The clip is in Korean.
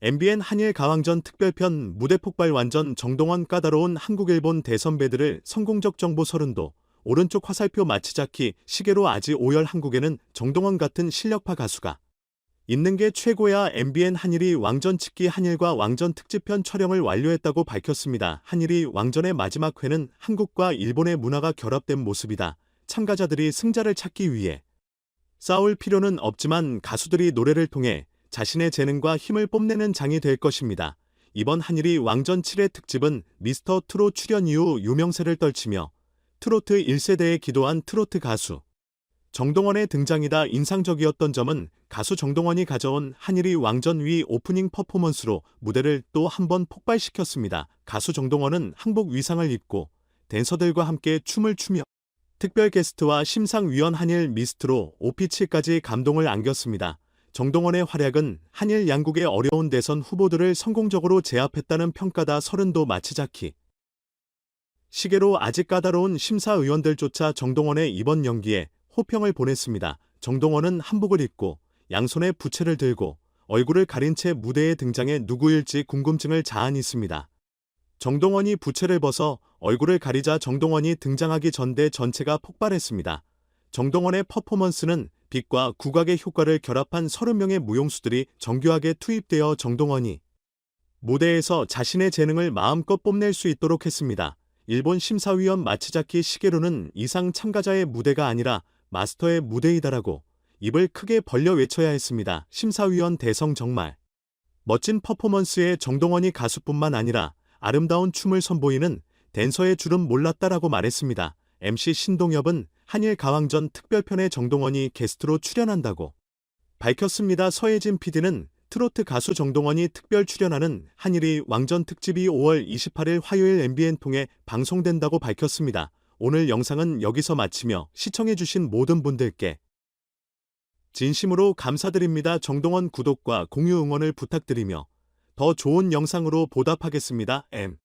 MBN 한일 가왕전 특별편 무대 폭발 완전 정동원 까다로운 한국-일본 대선배들을 성공적 정보 서른도 오른쪽 화살표 마치자키 시계로 아지 오열 한국에는 정동원 같은 실력파 가수가 있는 게 최고야 MBN 한일이 왕전 찍기 한일과 왕전 특집편 촬영을 완료했다고 밝혔습니다. 한일이 왕전의 마지막 회는 한국과 일본의 문화가 결합된 모습이다. 참가자들이 승자를 찾기 위해 싸울 필요는 없지만 가수들이 노래를 통해 자신의 재능과 힘을 뽐내는 장이 될 것입니다. 이번 한일이 왕전 7회 특집은 미스터 트롯 출연 이후 유명세를 떨치며 트로트 1세대에 기도한 트로트 가수 정동원의 등장이다 인상적이었던 점은 가수 정동원이 가져온 한일이 왕전 위 오프닝 퍼포먼스로 무대를 또 한 번 폭발시켰습니다. 가수 정동원은 한복 위상을 입고 댄서들과 함께 춤을 추며 특별 게스트와 심상위원 한일 미스트로 오피치까지 감동을 안겼습니다. 정동원의 활약은 한일 양국의 어려운 대선 후보들을 성공적으로 제압했다는 평가다 서른도 마치자키. 시계로 아직 까다로운 심사위원들조차 정동원의 이번 연기에 호평을 보냈습니다. 정동원은 한복을 입고 양손에 부채를 들고 얼굴을 가린 채 무대에 등장해 누구일지 궁금증을 자아니 있습니다. 정동원이 부채를 벗어 얼굴을 가리자 정동원이 등장하기 전대 전체가 폭발했습니다. 정동원의 퍼포먼스는 빛과 국악의 효과를 결합한 30명의 무용수들이 정교하게 투입되어 정동원이 무대에서 자신의 재능을 마음껏 뽐낼 수 있도록 했습니다. 일본 심사위원 마치자키 시게로는 이상 참가자의 무대가 아니라 마스터의 무대이다라고 입을 크게 벌려 외쳐야 했습니다. 심사위원 대성 정말 멋진 퍼포먼스에 정동원이 가수뿐만 아니라 아름다운 춤을 선보이는 댄서의 줄은 몰랐다라고 말했습니다. MC 신동엽은 한일 가왕전 특별편에 정동원이 게스트로 출연한다고 밝혔습니다. 서혜진 PD는 트로트 가수 정동원이 특별 출연하는 한일이 왕전 특집이 5월 28일 화요일 MBN 통해 방송된다고 밝혔습니다. 오늘 영상은 여기서 마치며 시청해주신 모든 분들께 진심으로 감사드립니다. 정동원 구독과 공유 응원을 부탁드리며 더 좋은 영상으로 보답하겠습니다. M